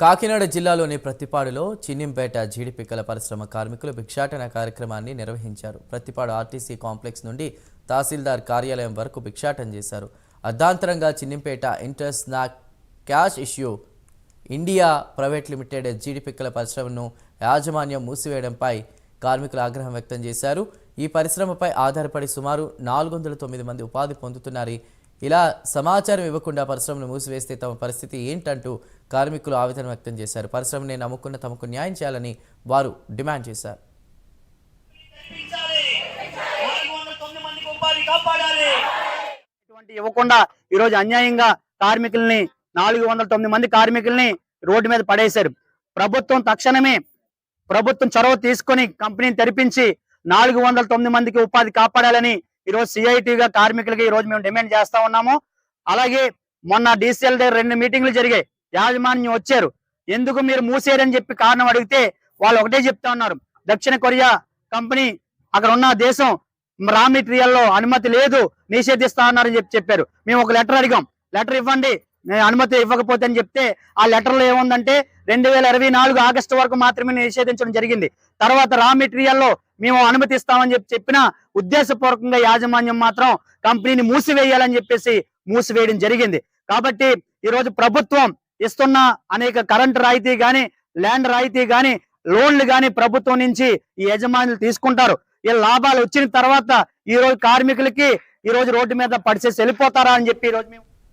కాకినాడ జిల్లాలోని ప్రతిపాడులో చిన్నింపేట జీడిపిక్కల పరిశ్రమ కార్మికులు భిక్షాటన కార్యక్రమాన్ని నిర్వహించారు. ప్రతిపాడు ఆర్టీసీ కాంప్లెక్స్ నుండి తహసీల్దార్ కార్యాలయం వరకు భిక్షాటన చేశారు. అర్ధాంతరంగా Chinnimpeta inter snack cashew India private limited జీడిపిక్కల పరిశ్రమను యాజమాన్యం మూసివేయడంపై కార్మికులు ఆగ్రహం వ్యక్తం చేశారు. ఈ పరిశ్రమపై ఆధారపడి సుమారు నాలుగు వందల తొమ్మిది మంది ఉపాధి పొందుతున్నారు ఇలా సమాచారం ఇవ్వకుండా పరిశ్రమను మూసివేస్తే తమ పరిస్థితి ఏంటంటూ కార్మికులు ఆవేదన వ్యక్తం చేశారు. పరిశ్రమని నమ్ముకున్న తమకు న్యాయం చేయాలని వారు డిమాండ్ చేశారు. ఇటువంటి ఇవ్వకుండా ఈరోజు అన్యాయంగా కార్మికుల్ని నాలుగు వందల తొమ్మిది మంది కార్మికుల్ని రోడ్డు మీద పడేశారు. ప్రభుత్వం తక్షణమే ప్రభుత్వం చొరవ తీసుకొని కంపెనీని తెరిపించి నాలుగు వందల తొమ్మిది మందికి ఉపాధి కాపాడాలని ఈరోజు సిఐటిగా కార్మికులకి ఈ రోజు మేము డిమాండ్ చేస్తా ఉన్నాము. అలాగే మొన్న డీసీఎల్ దగ్గర రెండు మీటింగ్లు జరిగాయి. యాజమాన్యం వచ్చారు. ఎందుకు మీరు మూసేరని చెప్పి కారణం అడిగితే వాళ్ళు ఒకటే చెప్తా ఉన్నారు. దక్షిణ కొరియా కంపెనీ అక్కడ ఉన్న దేశం రా మెటీరియల్లో అనుమతి లేదు నిషేధిస్తా ఉన్నారని చెప్పి చెప్పారు. మేము ఒక లెటర్ అడిగాం. లెటర్ ఇవ్వండి. అనుమతి ఇవ్వకపోతే అని చెప్తే ఆ లెటర్లో ఏముందంటే రెండు వేల ఇరవై నాలుగు ఆగస్టు వరకు మాత్రమే నిషేధించడం జరిగింది. తర్వాత రా మెటీరియల్లో మేము అనుమతిస్తామని చెప్పి చెప్పిన ఉద్దేశపూర్వకంగా యాజమాన్యం మాత్రం కంపెనీని మూసివేయాలని చెప్పేసి మూసివేయడం జరిగింది. కాబట్టి ఈ రోజు ప్రభుత్వం ఇస్తున్న అనేక కరెంట్ రాయితీ కానీ ల్యాండ్ రాయితీ కానీ లోన్లు కానీ ప్రభుత్వం నుంచి ఈ యజమానులు తీసుకుంటారు. ఈ లాభాలు వచ్చిన తర్వాత ఈ రోజు కార్మికులకి ఈరోజు రోడ్డు మీద పడిచేసి వెళ్ళిపోతారా అని చెప్పి ఈ రోజు మేము